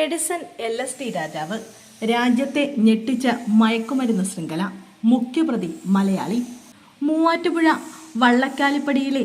Edison L S T രാജാവ് രാജ്യത്തെ ഞെട്ടിച്ച മയക്കുമരുന്ന് ശൃംഖല മുഖ്യപ്രതി മലയാളി. മൂവാറ്റുപുഴ വള്ളക്കാലിപ്പടിയിലെ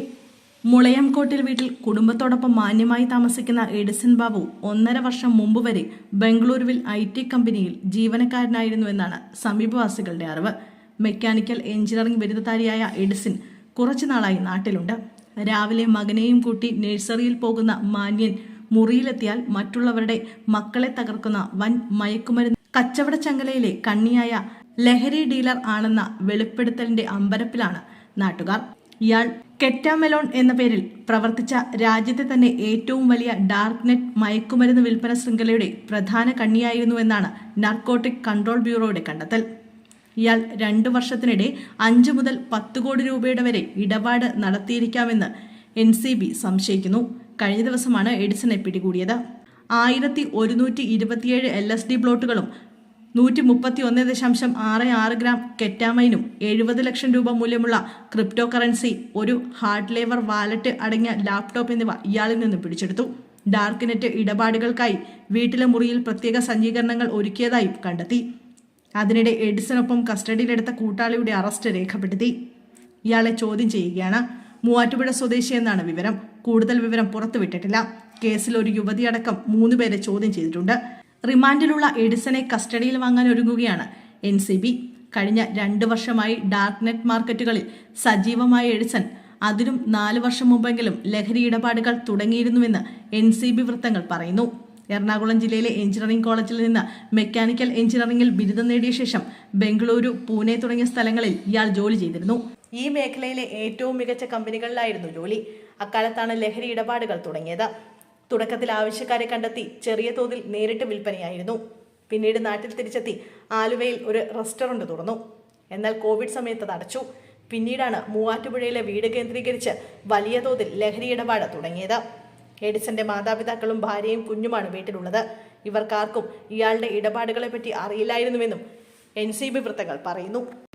മുളയംകോട്ടിൽ വീട്ടിൽ കുടുംബത്തോടൊപ്പം മാന്യമായി താമസിക്കുന്ന എഡിസൺ ബാബു ഒന്നര വർഷം മുമ്പ് വരെ ബംഗളൂരുവിൽ ഐ ടി കമ്പനിയിൽ ജീവനക്കാരനായിരുന്നുവെന്നാണ് സമീപവാസികളുടെ അറിവ്. മെക്കാനിക്കൽ എഞ്ചിനീയറിംഗ് ബിരുദധാരിയായ എഡിസൺ കുറച്ചുനാളായി നാട്ടിലുണ്ട്. രാവിലെ മകനെയും കൂട്ടി നഴ്സറിയിൽ പോകുന്ന മാന്യൻ മുറിയിലെത്തിയാൽ മറ്റുള്ളവരുടെ മക്കളെ തകർക്കുന്ന വൻ മയക്കുമരുന്ന്. കച്ചവട ചങ്ങലയിലെ കണ്ണിയായ ലഹരി ഡീലർ ആണെന്ന വെളിപ്പെടുത്തലിന്റെ അമ്പരപ്പിലാണ് നാട്ടുകാർ. ഇയാൾ കെറ്റാമെലോൺ എന്ന പേരിൽ പ്രവർത്തിച്ച രാജ്യത്തെ തന്നെ ഏറ്റവും വലിയ ഡാർക്ക് നെറ്റ് മയക്കുമരുന്ന് വിൽപ്പന ശൃംഖലയുടെ പ്രധാന കണ്ണിയായിരുന്നുവെന്നാണ് നാർക്കോട്ടിക് കൺട്രോൾ ബ്യൂറോയുടെ കണ്ടെത്തൽ. ഇയാൾ രണ്ടു വർഷത്തിനിടെ അഞ്ചു മുതൽ പത്ത് കോടി രൂപയുടെ വരെ ഇടപാട് നടത്തിയിരിക്കാമെന്ന് എൻ സംശയിക്കുന്നു. കഴിഞ്ഞ ദിവസമാണ് എഡിസനെ പിടികൂടിയത്. ആയിരത്തി ഒരുന്നൂറ്റി ഇരുപത്തിയേഴ് എൽ എസ് ഡി ബ്ലോട്ടുകളും നൂറ്റി മുപ്പത്തി ഒന്ന് ദശാംശം ആറ് ആറ് ഗ്രാം കെറ്റാമൈനും എഴുപത് ലക്ഷം രൂപ മൂല്യമുള്ള ക്രിപ്റ്റോ കറൻസി ഒരു ഹാർഡ് ലേവർ വാലറ്റ് അടങ്ങിയ ലാപ്ടോപ്പ് എന്നിവ ഇയാളിൽ നിന്ന് പിടിച്ചെടുത്തു. ഡാർക്ക് നെറ്റ് ഇടപാടുകൾക്കായി വീട്ടിലെ മുറിയിൽ പ്രത്യേക സജ്ജീകരണങ്ങൾ ഒരുക്കിയതായും കണ്ടെത്തി. അതിനിടെ എഡിസനൊപ്പം കസ്റ്റഡിയിലെടുത്ത കൂട്ടാളിയുടെ അറസ്റ്റ് രേഖപ്പെടുത്തി. ഇയാളെ ചോദ്യം ചെയ്യുകയാണ്. മൂവാറ്റുപുഴ സ്വദേശി എന്നാണ് വിവരം. കൂടുതൽ വിവരം പുറത്തുവിട്ടിട്ടില്ല. കേസിൽ ഒരു യുവതിയടക്കം മൂന്നുപേരെ ചോദ്യം ചെയ്തിട്ടുണ്ട്. റിമാൻഡിലുള്ള എഡിസനെ കസ്റ്റഡിയിൽ വാങ്ങാൻ ഒരുങ്ങുകയാണ് എൻ സി ബി. കഴിഞ്ഞ രണ്ട് വർഷമായി ഡാർക്ക് നെറ്റ് മാർക്കറ്റുകളിൽ സജീവമായ എഡിസൺ. അതിനും നാല് വർഷം മുമ്പെങ്കിലും ലഹരി ഇടപാടുകൾ തുടങ്ങിയിരുന്നുവെന്ന് എൻ സി ബി വൃത്തങ്ങൾ പറയുന്നു. എറണാകുളം ജില്ലയിലെ എഞ്ചിനീയറിംഗ് കോളേജിൽ നിന്ന് മെക്കാനിക്കൽ എഞ്ചിനീയറിംഗിൽ ബിരുദം നേടിയ ശേഷം ബംഗളൂരു പൂനെ തുടങ്ങിയ സ്ഥലങ്ങളിൽ ഇയാൾ ജോലി ചെയ്തിരുന്നു. ഈ മേഖലയിലെ ഏറ്റവും മികച്ച കമ്പനികളിലായിരുന്നു ജോലി. അക്കാലത്താണ് ലഹരി ഇടപാടുകൾ തുടങ്ങിയത്. തുടക്കത്തിൽ ആവശ്യക്കാരെ കണ്ടെത്തി ചെറിയ തോതിൽ നേരിട്ട് വിൽപ്പനയായിരുന്നു. പിന്നീട് നാട്ടിൽ തിരിച്ചെത്തി ആലുവയിൽ ഒരു റെസ്റ്റോറന്റ് തുറന്നു. എന്നാൽ കോവിഡ് സമയത്ത് അടച്ചു. പിന്നീടാണ് മൂവാറ്റുപുഴയിലെ വീട് കേന്ദ്രീകരിച്ച് വലിയ തോതിൽ ലഹരി ഇടപാട് തുടങ്ങിയത്. എഡിസന്റെ മാതാപിതാക്കളും ഭാര്യയും കുഞ്ഞുമാണ് വീട്ടിലുള്ളത്. ഇവർക്കാർക്കും ഇയാളുടെ ഇടപാടുകളെപ്പറ്റി അറിയില്ലായിരുന്നുവെന്നും എൻ സി ബി വൃത്തങ്ങൾ പറയുന്നു.